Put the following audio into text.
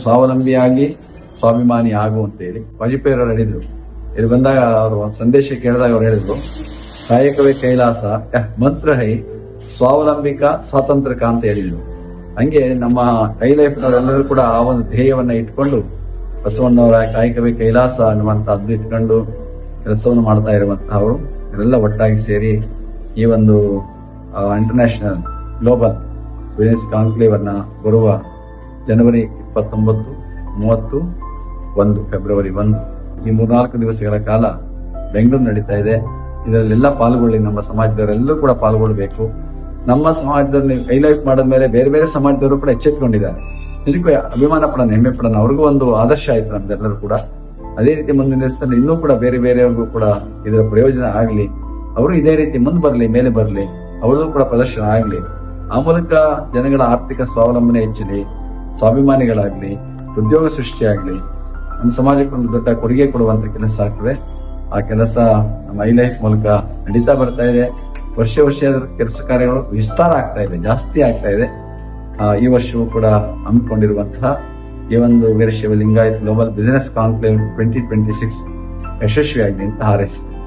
ಸ್ವಾವಲಂಬಿಯಾಗಿ, ಸ್ವಾಭಿಮಾನಿ ಆಗು ಅಂತೇಳಿ ವಾಜಪೇಯಿ ಅವರು ಹೇಳಿದ್ರು. ಇಲ್ಲಿ ಬಂದಾಗ ಅವರು ಒಂದು ಸಂದೇಶ ಕೇಳಿದಾಗ ಅವ್ರು ಹೇಳಿದ್ರು, ಕಾಯಕವೇ ಕೈಲಾಸ ಮಂತ್ರ ಹೈ ಸ್ವಾವಲಂಬಿಕ, ಸ್ವಾತಂತ್ರ್ಯಕ ಅಂತ ಹೇಳಿದ್ರು. ಹಂಗೆ ನಮ್ಮ ಕೈ ಲೈಫ್ ನವರೆಲ್ಲರೂ ಕೂಡ ಆ ಒಂದು ಧ್ಯೇಯವನ್ನ ಇಟ್ಕೊಂಡು, ಬಸವಣ್ಣವರ ಕಾಯಕವೇ ಕೈಲಾಸ ಅನ್ನುವಂತ ಇಟ್ಕೊಂಡು ಕೆಲಸವನ್ನು ಮಾಡ್ತಾ ಇರುವಂತಹವರು ಇವರೆಲ್ಲ ಒಟ್ಟಾಗಿ ಸೇರಿ ಈ ಒಂದು ಇಂಟರ್ನ್ಯಾಷನಲ್ ಗ್ಲೋಬಲ್ ಬಿಸಿನೆಸ್ ಕಾನ್ಕ್ಲೇವ್ ಅನ್ನ ಬರುವ ಜನವರಿ ಇಪ್ಪತ್ತೊಂಬತ್ತು, ಮೂವತ್ತು, ಒಂದು ಫೆಬ್ರವರಿ ಒಂದು. ಈ ಮೂರ್ನಾಲ್ಕು ದಿವಸಗಳ ಕಾಲ ಬೆಂಗಳೂರು ನಡೀತಾ ಇದೆ. ಇದರಲ್ಲೆಲ್ಲ ಪಾಲ್ಗೊಳ್ಳಿ, ನಮ್ಮ ಸಮಾಜದವರೆಲ್ಲರೂ ಕೂಡ ಪಾಲ್ಗೊಳ್ಬೇಕು. ನಮ್ಮ ಸಮಾಜದಲ್ಲಿ ಹೈಲೈಟ್ ಮಾಡಿದ ಮೇಲೆ ಬೇರೆ ಬೇರೆ ಸಮಾಜದವರು ಕೂಡ ಎಚ್ಚೆತ್ಕೊಂಡಿದ್ದಾರೆ ನಿಜಕ್ಕೂ ಅಭಿಮಾನ ಪಡೋಣ, ಹೆಮ್ಮೆ ಪಡೋಣ. ಅವ್ರಿಗೂ ಒಂದು ಆದರ್ಶ ಆಯ್ತು ನಮ್ದೆಲ್ಲರೂ ಕೂಡ. ಅದೇ ರೀತಿ ಮುಂದಿನ ದಿವಸದಲ್ಲಿ ಇನ್ನೂ ಕೂಡ ಬೇರೆ ಬೇರೆಯವ್ರಿಗೂ ಕೂಡ ಇದರ ಪ್ರಯೋಜನ ಆಗಲಿ. ಅವರು ಇದೇ ರೀತಿ ಮುಂದೆ ಬರಲಿ, ಮೇಲೆ ಬರಲಿ. ಅವ್ರದ್ದು ಕೂಡ ಪ್ರದರ್ಶನ ಆಗಲಿ. ಆ ಮೂಲಕ ಜನಗಳ ಆರ್ಥಿಕ ಸ್ವಾವಲಂಬನೆ ಹೆಚ್ಚಲಿ. ಸ್ವಾಭಿಮಾನಿಗಳಾಗ್ಲಿ, ಉದ್ಯೋಗ ಸೃಷ್ಟಿಯಾಗ್ಲಿ, ನಮ್ಮ ಸಮಾಜಕ್ಕೆ ಒಂದು ದೊಡ್ಡ ಕೊಡುಗೆ ಕೊಡುವಂತ ಕೆಲಸ ಆಗ್ತದೆ. ಆ ಕೆಲಸ ನಮ್ಮ ಐ ಲೈಫ್ ಮೂಲಕ ನಡೀತಾ ಬರ್ತಾ ಇದೆ. ವರ್ಷ ವರ್ಷ ಕೆಲಸ ಕಾರ್ಯಗಳು ವಿಸ್ತಾರ ಆಗ್ತಾ ಇದೆ, ಜಾಸ್ತಿ ಆಗ್ತಾ ಇದೆ. ಈ ವರ್ಷವೂ ಕೂಡ ಹಮ್ಮಿಕೊಂಡಿರುವಂತಹ ಈ ಒಂದು Veerashaiva Lingayat global business conclave twenty twenty six ಯಶಸ್ವಿಯಾಗಲಿ ಅಂತ ಹಾರೈಸ್ತೀನಿ.